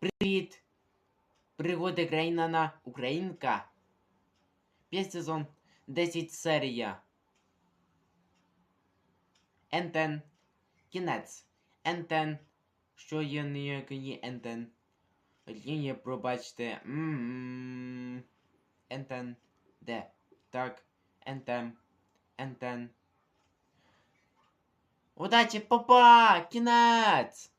Привіт! Пригоди країна на Українка. 5 сезон, 10 серія. Ентен. Кінець. Ентен. Що є ніякої ентен? Лінія, пробачте. Мммм. Ентен. Де? Так. Ентен. Ентен. Удачі, папа! Кінець!